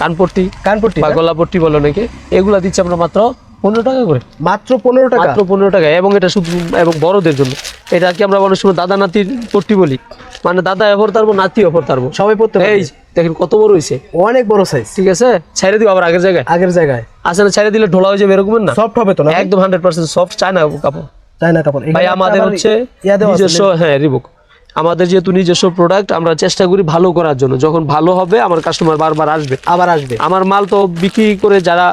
কানপট্টি কানপট্টি বা না? গলাপট্টি বলো নাকি এগুলা দিচ্ছি আমরা মাত্র পনেরো টাকা করে। মাত্র পনেরো টাকা? মাত্র পনেরো টাকা এবং এটা শুধু এবং বড়দের জন্য। এটা কি আমরা অনেক সময় দাদা নাতির পট্টি বলি? মানে দাদা এফর তারবো নাতি এফর তারবো? সবাই পড়তে এই দেখেন কত বড় হয়েছে অনেক বড় সাইজ ঠিক আছে? ছেড়ে দিব আবার আগের জায়গায়। আগের জায়গায়। আসলে ছেড়ে দিলে ঢোলা হয়ে যাবে এরকম না? সফট হবে তো না একদম হান্ড্রেড পার্সেন্ট সফট চায় না কাপড়। চায়না কাপড়। ভাই আমাদের হচ্ছে নিজস্ব হ্যাঁ রিবুক আমাদের যেহেতু নিজস্ব প্রোডাক্ট আমরা চেষ্টা করি ভালো করার জন্য। যখন ভালো হবে আমার কাস্টমার বারবার আসবে। আবার আসবে। আমার মাল তো বিক্রি করে যারা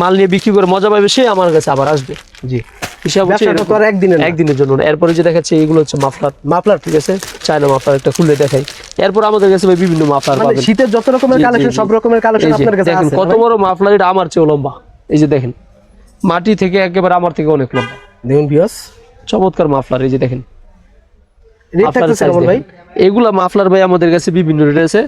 মাল নিয়ে বিক্রি করে মজা পাবে সে আমার কাছে আবার আসবে। জি। হিসাব হচ্ছে ব্যবসাটা তো আর এরকম। একদিনের একদিনের জন্য এরপরে যে দেখাচ্ছে এগুলো হচ্ছে মাফলার। মাফলার ঠিক আছে। চায়না মাফলার একটা খুলে দেখাই। এরপর আমাদের কাছে বিভিন্ন মাফলার মানে পাবেন। শীতের যত রকমের কালেকশন সব রকমের কালেকশন আপনার কাছে দেখেন আছে। কত বড় মাফলার এটা আমার চেয়ে লম্বা। এই যে দেখেন মাটি থেকে একেবারে আমার থেকে অনেক লম্বা। দেখুন বিয়স চমৎকার মাফলার এই যে দেখেন। ভাই? এগুলা মাফলার ভাই আমাদের কাছে বিভিন্ন রেট আছে।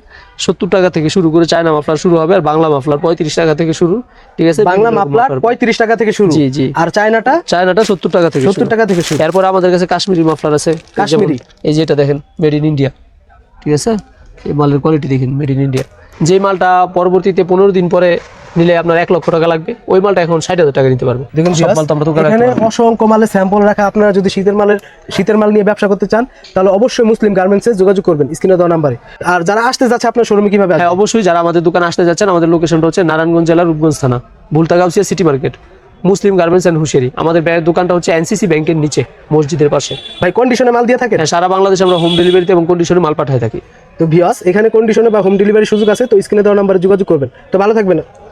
সত্তর টাকা থেকে শুরু করে চায়না মাফলার শুরু হবে আর বাংলা মাফলার পঁয়ত্রিশ টাকা থেকে শুরু ঠিক আছে? বাংলা মাফলার পঁয়ত্রিশ টাকা থেকে শুরু। জি, জি। আর চায়নাটা চায়নাটা সত্তর টাকা থেকে সত্তর টাকা থেকে শুরু। এরপর আমাদের কাছে কাশ্মীরি মাফলার আছে। কাশ্মীরি? এই যে এটা দেখেন মেড ইন ইন্ডিয়া ঠিক আছে? এই মালের কোয়ালিটি দেখেন মেড ইন ইন্ডিয়া যে মালটা পরবর্তীতে পনেরো দিন পরে নিলে আপনার এক লক্ষ টাকা লাগবে। ওই মালটা এখন ষাট হাজার টাকা নিতে পারবে। দেখুন সব মাল তো আমরা এখানে। অসংখ্য মালের স্যাম্পল রাখা। আপনারা যদি শীতের মালের শীতের মাল নিয়ে ব্যবসা করতে চান তাহলে অবশ্যই মুসলিম গার্মেন্টসে যোগাযোগ করবেন স্ক্রিনে দেওয়া নাম্বারে। আর যারা আসতে যাচ্ছে আপনার শোরুমে কীভাবে হ্যাঁ অবশ্যই যারা আমাদের দোকানে আসতে যাচ্ছেন আমাদের লোকেশনটা হচ্ছে নারায়ণগঞ্জ জেলার রূপগঞ্জ থানা Bhultagausia city market Muslim garments and hosiery. আমাদের দোকানটা হচ্ছে এনসিসি ব্যাংকের নিচে মসজিদের পাশে। ভাই কন্ডিশনে মাল দিয়ে থাকে হ্যাঁ সারা বাংলাদেশে আমরা হোম ডেলিভারিতে এবং কন্ডিশনে মাল পাঠাই থাকি। তো ভিওস এখানে কন্ডিশনে বা হোম ডেলিভারি সুযোগ আছে তো স্ক্রিনে দেওয়া নাম্বারে যোগাযোগ করবেন। তো ভালো থাকবেন।